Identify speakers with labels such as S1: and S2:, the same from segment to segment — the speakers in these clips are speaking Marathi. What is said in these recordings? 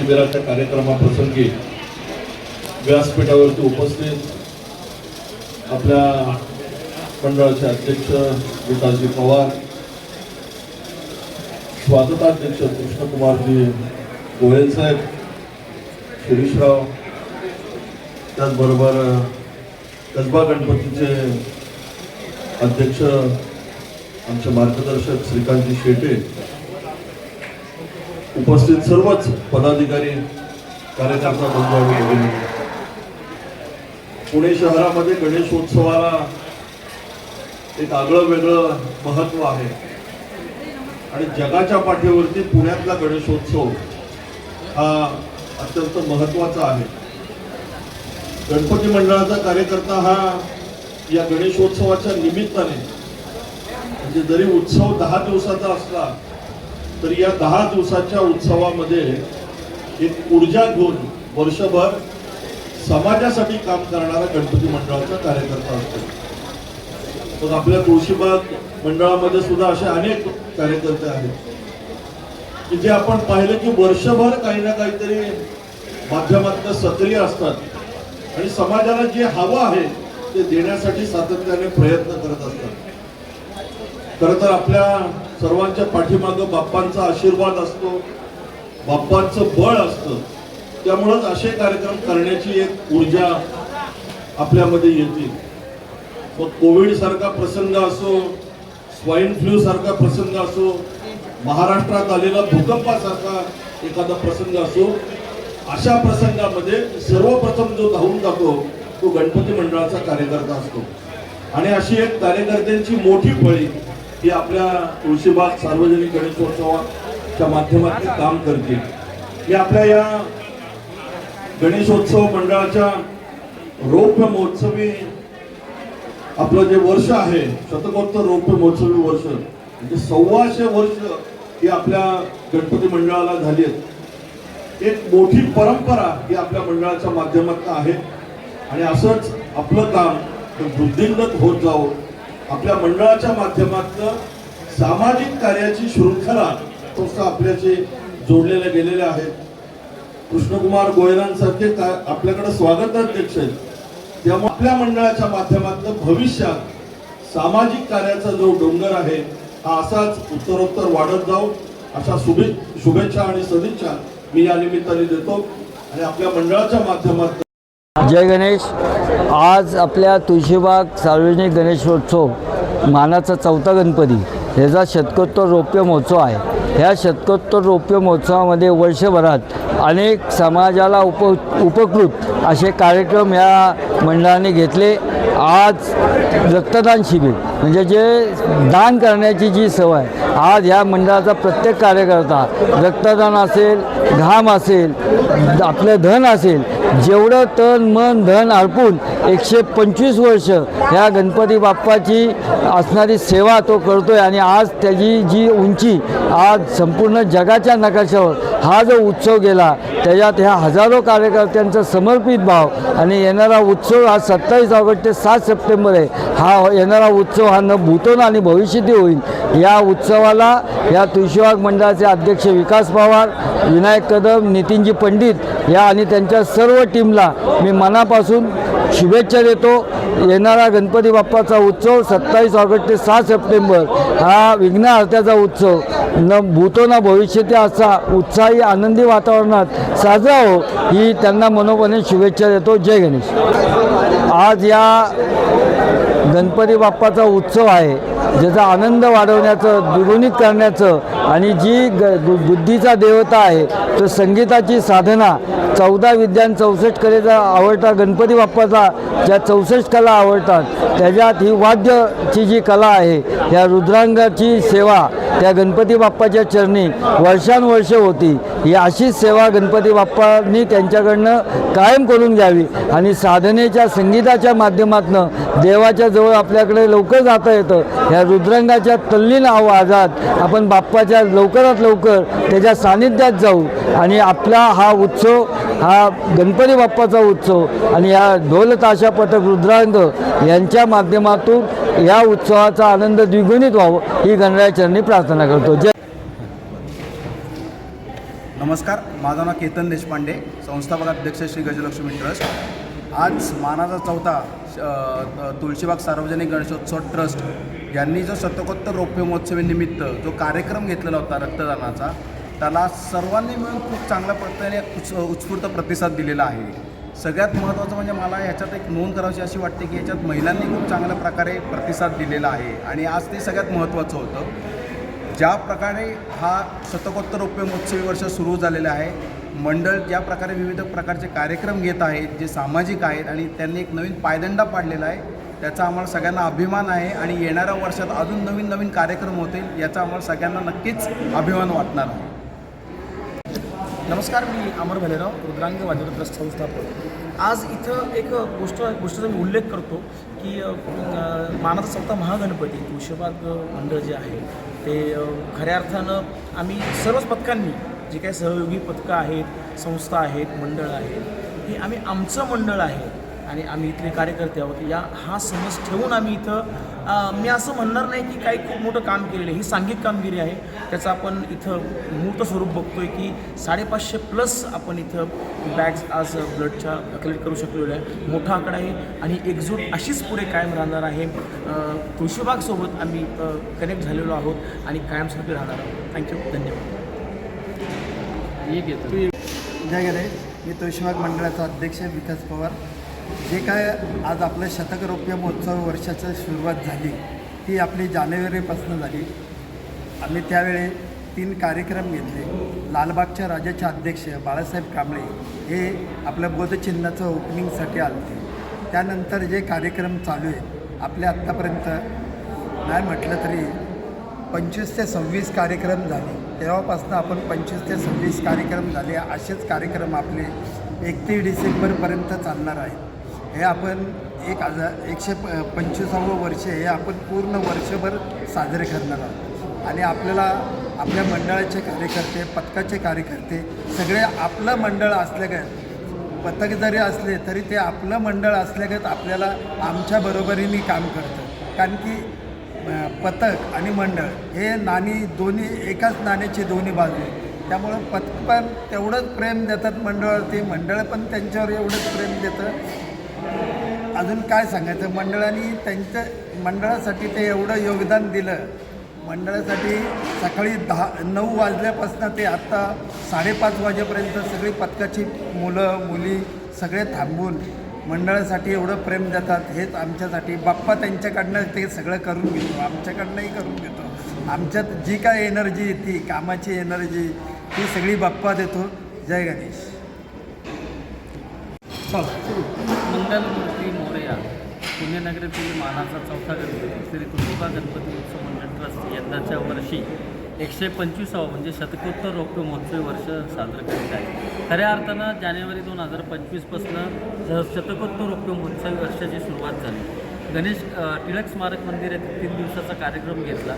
S1: शिबिराच्या कार्यक्रमाप्रसंगी व्यासपीठावरती उपस्थित आपल्या मंडळाचे अध्यक्ष विकासजी पवार स्वागताध्यक्ष कृष्णकुमारजी गोयल साहेब शिरीषराव त्याचबरोबर कसबा गणपतीचे अध्यक्ष आमचे मार्गदर्शक श्रीकांतजी शेटे उपस्थित सर्वच पदाधिकारी कार्यकर्ता बंधू पुणे शहरामध्ये गणेशोत्सवाला एक आगळं वेगळं महत्त्व आहे. आणि जगाच्या पाठीवरती पुण्यातला गणेशोत्सव हा अत्यंत महत्त्वाचा आहे. गणपती मंडळाचा कार्यकर्ता हा या गणेशोत्सवाच्या निमित्ताने म्हणजे जरी उत्सव दहा दिवसाचा असला तर या दहा दिवसाच्या उत्सवामध्ये एक ऊर्जा घेऊन वर्षभर समाजासाठी काम करणारा गणपती मंडळाचा कार्यकर्ता असतो. मग आपल्या तुळशीबाग मंडळामध्ये सुद्धा असे अनेक कार्यकर्ते आहेत. की जे आपण पाहिलं की वर्षभर काही ना काहीतरी माध्यमात सक्रिय असतात. आणि समाजाला जे हवं आहे ते देण्यासाठी सातत्याने प्रयत्न करत असतात. खरं तर आपल्या सर्वांच्या पाठीमागं बाप्पांचा आशीर्वाद असतो बाप्पांचं बळ असतं. त्यामुळंच असे कार्यक्रम करण्याची एक ऊर्जा आपल्यामध्ये येते. मग कोविड सारखा प्रसंग असो स्वाईन फ्लू सारखा प्रसंग असो महाराष्ट्रात आलेला भूकंपासारखा एखादा प्रसंग असो अशा प्रसंगामध्ये सर्वप्रथम जो धावून जातो तो गणपती मंडळाचा कार्यकर्ता असतो. आणि अशी एक कार्यकर्त्यांची मोठी फळी ही आपल्या तुळशीबाग सार्वजनिक गणेशोत्सवाच्या माध्यमातून काम करते ही आपल्या या गणेशोत्सव मंडळाच्या रौप्य महोत्सवी आपलं जे वर्ष आहे शतकोत्तर रौप्य महोत्सवी वर्ष म्हणजे सव्वाशे वर्ष ही आपल्या गणपती मंडळाला झाली आहेत. एक मोठी परंपरा ही आपल्या मंडळाच्या माध्यमातून आहे आणि असंच आपलं काम वृद्धिंगत होत जावं. आपल्या मंडळाच्या माध्यमातून सामाजिक कार्याची शृंखला संस्था आपल्याशी जोडलेल्या गेलेल्या आहेत. कृष्णकुमार गोयलांसारखे का- आपल्याकडे स्वागताध्यक्ष आहेत. त्यामुळे आपल्या मंडळाच्या माध्यमातून भविष्यात सामाजिक कार्याचा जो डोंगर आहे हा असाच उत्तरोत्तर वाढत जाऊ. अशा शुभे शुभेच्छा आणि सदिच्छा मी या निमित्ताने देतो. आणि आपल्या मंडळाच्या माध्यमातून
S2: जय गणेश. आज आपल्या तुळशीबाग सार्वजनिक गणेशोत्सव मानाचा चौथा गणपती. ह्याचा शतकोत्तर रौप्य महोत्सव आहे. ह्या शतकोत्तर रौप्य महोत्सवामध्ये वर्षभरात अनेक समाजाला उप उपकृत असे कार्यक्रम या मंडळाने घेतले. आज रक्तदान शिबिर म्हणजे जे दान करण्याची जी सवय आज ह्या मंडळाचा प्रत्येक कार्यकर्ता रक्तदान असेल घाम असेल आपलं धन असेल जेवढं तन मन धन अर्पून एकशे पंचवीस वर्ष ह्या गणपती बाप्पाची असणारी सेवा तो करतो आहे आणि आज त्याची जी उंची आज संपूर्ण जगाच्या नकाशावर हा जो उत्सव गेला त्याच्यात ह्या हजारो कार्यकर्त्यांचा समर्पित भाव आणि येणारा उत्सव हा सत्तावीस ऑगस्ट ते सात सप्टेंबर आहे. हा येणारा उत्सव हा न भूतोन आणि भविष्यती होईल. या उत्सवाला या तुळशीबाग मंडळाचे अध्यक्ष विकास पवार विनायक कदम नितीनजी पंडित या आणि त्यांच्या सर्व टीमला मी मनापासून शुभेच्छा देतो. येणारा गणपती बाप्पाचा उत्सव सत्तावीस ऑगस्ट ते सहा सप्टेंबर हा विघ्नहर्त्याचा उत्सव. न भूतो ना भविष्यती असा उत्साही आनंदी वातावरणात साजरा हो ही त्यांना मनोपणे शुभेच्छा देतो. जय गणेश. आज या गणपती बाप्पाचा उत्सव आहे. ज्याचा आनंद वाढवण्याचं द्विगुणित करण्याचं आणि जी ग बुद्धीचा देवता आहे तो संगीताची साधना चौदा विद्यान चौसष्ट कलेचा आवडता गणपती बाप्पाचा ज्या चौसष्ट कला आवडतात त्याच्यात ही वाद्यची जी कला आहे या रुद्रांगाची सेवा त्या गणपती बाप्पाच्या चरणी वर्षानुवर्ष होती. ही अशीच सेवा गणपती बाप्पांनी त्यांच्याकडनं कायम करून घ्यावी आणि साधनेच्या संगीताच्या माध्यमातून देवाच्या जवळ आपल्याकडे लवकर जाता येतं. ह्या रुद्रांगाच्या तल्लीन आवाजात आपण बाप्पाच्या लवकरात लवकर त्याच्या सानिध्यात जाऊ आणि आपला हा उत्सव हा गणपती बाप्पाचा उत्सव आणि या ढोल ताशा पथक रुद्रांग यांच्या माध्यमातून या उत्सवाचा आनंद द्विगुणित व्हावं ही गणरायाचरणी प्रार्थना करतो. जय
S3: नमस्कार माझं नाव केतन देशपांडे संस्थापक अध्यक्ष श्री गजलक्ष्मी ट्रस्ट. आज मानाचा चौथा तुळशीबाग सार्वजनिक गणेशोत्सव ट्रस्ट यांनी जो शतकोत्तर रौप्य महोत्सवीनिमित्त जो कार्यक्रम घेतलेला होता रक्तदानाचा त्याला सर्वांनी मिळून खूप चांगल्या पद्धतीने उच उत्स्फूर्त प्रतिसाद दिलेला आहे. सगळ्यात महत्त्वाचं म्हणजे मला ह्याच्यात एक नोंद करायची अशी वाटते की याच्यात महिलांनी खूप चांगल्या प्रकारे प्रतिसाद दिलेला आहे. आणि आज ते सगळ्यात महत्त्वाचं होतं. ज्या प्रकारे हा शतकोत्तर रौप्य वर्ष सुरू झालेलं आहे मंडळ ज्या प्रकारे विविध प्रकारचे कार्यक्रम घेत आहेत जे सामाजिक आहेत आणि त्यांनी एक नवीन पायदंडा पाडलेला आहे त्याचा आम्हाला सगळ्यांना अभिमान आहे आणि येणाऱ्या वर्षात अजून नवीन नवीन कार्यक्रम होतील याचा आम्हाला सगळ्यांना नक्कीच अभिमान वाटणार आहे.
S4: नमस्कार मी अमर भलेराव रुद्रांग वाद्यवृत्त संस्थापक. आज इथं एक गोष्ट गोष्टीचा मी उल्लेख करतो की मानाचा चौथा महागणपती तुळशीबाग मंडळ जे आहे ते खऱ्या अर्थानं आम्ही सर्वच पथकांनी जे काही सहयोगी पथकं आहेत संस्था आहेत मंडळ आहेत हे आम्ही आमचं मंडळ आहे. आणि आम्ही इथले कार्यकर्ते आहोत. या हा समज ठेवून आम्ही इथं मी असं म्हणणार नाही की काही खूप मोठं काम केलेलं आहे. ही सांघिक कामगिरी आहे. त्याचं आपण इथं मूर्त स्वरूप बघतोय की साडेपाचशे प्लस आपण इथं बॅग्स आज ब्लडच्या कलेक्ट करू शकलेलो आहे. मोठा आकडा आहे आणि एकजूट अशीच पुढे कायम राहणार आहे. तुळशीबागसोबत आम्ही कनेक्ट झालेलो आहोत आणि कायमस्वरूपी राहणार आहोत. थँक्यू धन्यवाद.
S5: जय गणेश मी तुळशीबाग मंडळाचा अध्यक्ष विकास पवार. जे काय आज आपलं शतकरौप्य महोत्सव वर्षाची सुरुवात झाली ती आपली जानेवारीपासून झाली. आम्ही त्यावेळी तीन कार्यक्रम घेतले. लालबागच्या राजाचे अध्यक्ष बाळासाहेब कांबळे हे आपल्या बोधचिन्हाचं ओपनिंगसाठी आले त्यानंतर जे कार्यक्रम चालू आहेत आपले आत्तापर्यंत नाही म्हटलं तरी पंचवीस ते सव्वीस कार्यक्रम झाले. तेव्हापासून आपण पंचवीस ते सव्वीस कार्यक्रम झाले. असेच कार्यक्रम आपले एकतीस डिसेंबरपर्यंत चालणार आहेत. हे आपण एक हजार एकशे प पंचवीसावं वर्ष हे आपण पूर्ण वर्षभर साजरे करणार आहोत. आणि आपल्याला आपल्या मंडळाचे कार्यकर्ते पथकाचे कार्यकर्ते सगळे आपलं मंडळ असल्यागत पथक जरी असले तरी ते आपलं मंडळ असल्यागत आपल्याला आमच्या बरोबरीने काम करतं. कारण की पथक आणि मंडळ हे नाणी दोन्ही एकाच नाण्याची दोन्ही बाजू त्यामुळं पथक पण तेवढंच प्रेम देतात मंडळावरती मंडळ पण त्यांच्यावर एवढंच प्रेम देतं. अजून काय सांगायचं? मंडळाने त्यांचं मंडळासाठी ते एवढं योगदान दिलं. मंडळासाठी सकाळी दहा नऊ वाजल्यापासून ते आत्ता साडेपाच वाजेपर्यंत सगळी पथकाची मुलं मुली सगळे थांबून मंडळासाठी एवढं प्रेम देतात. हेच आमच्यासाठी. बाप्पा त्यांच्याकडनं ते सगळं करून घेतो. आमच्याकडनंही करून घेतो. आमच्यात जी काय एनर्जी येते कामाची एनर्जी ती सगळी बाप्पा देतो. जय गणेश.
S6: मंगलमूर्ती मोरया पुण्यनगरीतील मानाचा चौथा गणपती श्री कुटुंबा गणपती उत्सव मंडळ ट्रस्ट यंदाच्या वर्षी एकशे पंचवीसावं म्हणजे शतकोत्तर रौप्य महोत्सवी वर्ष साजरं करीत आहे खऱ्या अर्थानं जानेवारी दोन हजार पंचवीसपासनं शतकोत्तर रौप्य महोत्सवी वर्षाची सुरुवात झाली. गणेश टिळक स्मारक मंदिर येथे तीन दिवसाचा कार्यक्रम घेतला.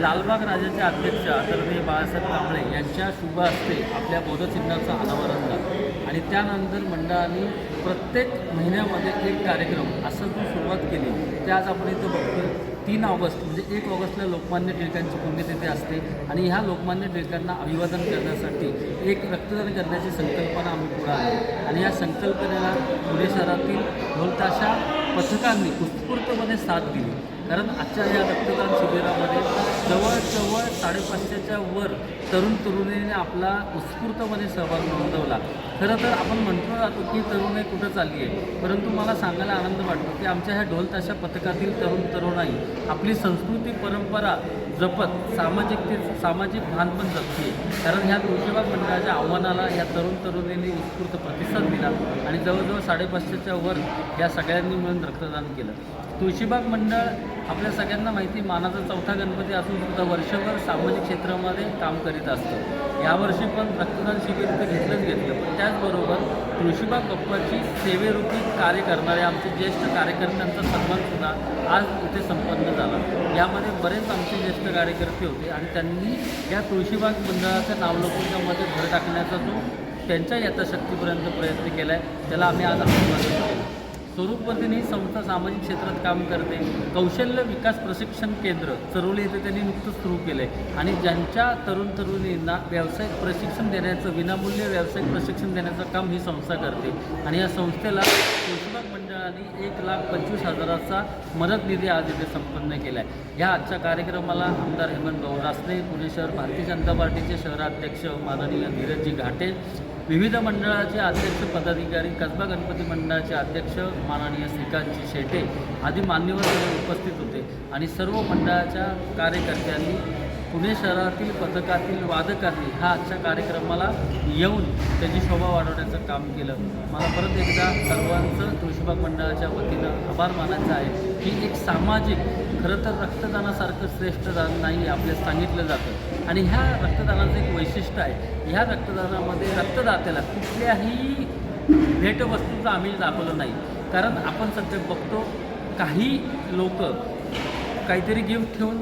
S6: लालबाग राजाचे अध्यक्ष आदरणीय बाळासाहेब कांबळे यांच्या शुभ हस्ते आपल्या बोधचिन्हाचं अनावरण झालं. आणि त्यानंतर मंडळाने प्रत्येक महिन्यामध्ये एक कार्यक्रम असं जो सुरुवात केली ते आज आपण इथं बघतो तीन ऑगस्ट म्हणजे एक ऑगस्टला लोकमान्य टिळकांची पुण्यतिथी असते आणि ह्या लोकमान्य टिळकांना अभिवादन करण्यासाठी एक रक्तदान करण्याची संकल्पना आम्ही पुढे आहे आणि या संकल्पनेला पुणे शहरातील ढोलताशा पथकांनी उत्स्फूर्तपणे साथ दिली. कारण आजच्या या रक्तदान शिबिरामध्ये जवळजवळ साडेपाचशेच्या वर तरुण तरुणीने आपला उत्स्फूर्तपणे सहभाग नोंदवला. खरं तर आपण म्हणतो जातो की तरुणाई कुठं चालली आहे? परंतु मला सांगायला आनंद वाटतो की आमच्या ह्या ढोल ताशा पथकातील तरुण तरुणाई आपली संस्कृती परंपरा जपत सामाजिकते सामाजिक भान पण जपते. कारण ह्या तुळशीबाग मंडळाच्या आव्हानाला या तरुण तरुणींनी उत्स्फूर्त प्रतिसाद दिला आणि जवळजवळ साडेपाचशेच्या वर या सगळ्यांनी मिळून रक्तदान केलं. तुळशीबाग मंडळ आपल्या सगळ्यांना माहिती मानाचा चौथा गणपती असून सुद्धा वर्षभर सामाजिक क्षेत्रामध्ये काम करीत असतो. यावर्षी पण रक्तदान शिबिर तर घेतलंच घेतलं पण त्याचबरोबर तुळशीबाग बाप्पाची सेवेरूपी कार्य करणाऱ्या आमचे ज्येष्ठ कार्यकर्त्यांचा सन्मान सुद्धा आज इथे संपन्न झाला. यामध्ये बरेच आमचे ज्येष्ठ कार्यकर्ते होते आणि त्यांनी या तुळशीबाग मंडळाच्या नावलौकिकामध्ये भर टाकण्याचा जो त्यांच्या यथाशक्तीपर्यंत प्रयत्न केला आहे त्याला आम्ही आज अभिवादन स्वरूपमध्ये ही संस्था सामाजिक क्षेत्रात काम करते. कौशल्य विकास प्रशिक्षण केंद्र चरवली येथे त्यांनी नुकतंच सुरू केलं आहे आणि ज्यांच्या तरुण तरुणींना व्यावसायिक प्रशिक्षण देण्याचं विनामूल्य व्यावसायिक प्रशिक्षण देण्याचं काम ही संस्था करते. आणि या संस्थेला तुळशीबाग मंडळाने एक लाख पंचवीस हजाराचा मदत निधी आज इथे संपन्न केला आहे ह्या आजच्या कार्यक्रमाला आमदार हेमंत भाऊ रासने पुणे शहर भारतीय जनता पार्टीचे शहराध्यक्ष माननीय धीरजजी घाटे विविध मंडळाचे अध्यक्ष पदाधिकारी कसबा गणपती मंडळाचे अध्यक्ष माननीय श्रीकांतजी शेटे आदी मान्यवर उपस्थित होते. आणि सर्व मंडळाच्या कार्यकर्त्यांनी पुणे शहरातील पथकातील वादकांनी हा आजच्या कार्यक्रमाला येऊन त्याची शोभा वाढवण्याचं काम केलं. मला परत एकदा सर्वांचं तुळशीबाग मंडळाच्या वतीनं आभार मानायचं आहे. की एक सामाजिक खरं तर रक्तदानासारखं श्रेष्ठ दान नाही आपल्याला सांगितलं जातं. आणि ह्या रक्तदानाचं एक वैशिष्ट्य आहे. ह्या रक्तदानामध्ये रक्तदात्याला कुठल्याही भेटवस्तूचं आम्ही दाखवलं नाही. कारण आपण सध्या बघतो काही लोक काहीतरी गिफ्ट ठेवून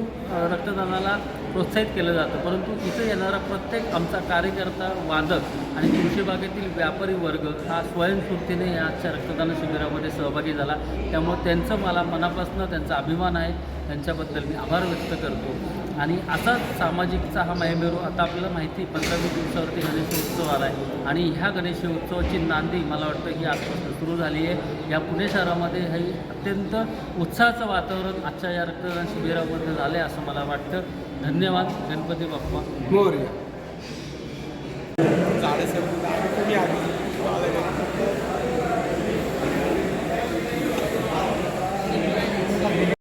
S6: रक्तदानाला प्रोत्साहित केलं जातं. परंतु इथं येणारा प्रत्येक आमचा कार्यकर्ता वादक आणि तुळशीबागेतील व्यापारी वर्ग हा स्वयंस्फूर्तीने या आजच्या रक्तदान शिबिरामध्ये सहभागी झाला. त्यामुळे त्यांचं मला मनापासून त्यांचा अभिमान आहे. त्यांच्याबद्दल मी आभार व्यक्त करतो. आणि असाच सामाजिकचा हा मायमेरू आता आपल्याला माहिती पंधरावी दिवसावरती गणेशोत्सव आला आहे. आणि ह्या गणेशोत्सवाची नांदी मला वाटतं ही आजपासून सुरू झाली आहे. या पुणे शहरामध्ये हे अत्यंत उत्साहाचं वातावरण आजच्या या रक्तदान शिबिरामध्ये झालं आहे असं मला वाटतं. धन्यवाद गणपती बाप्पा.
S3: मोर्या.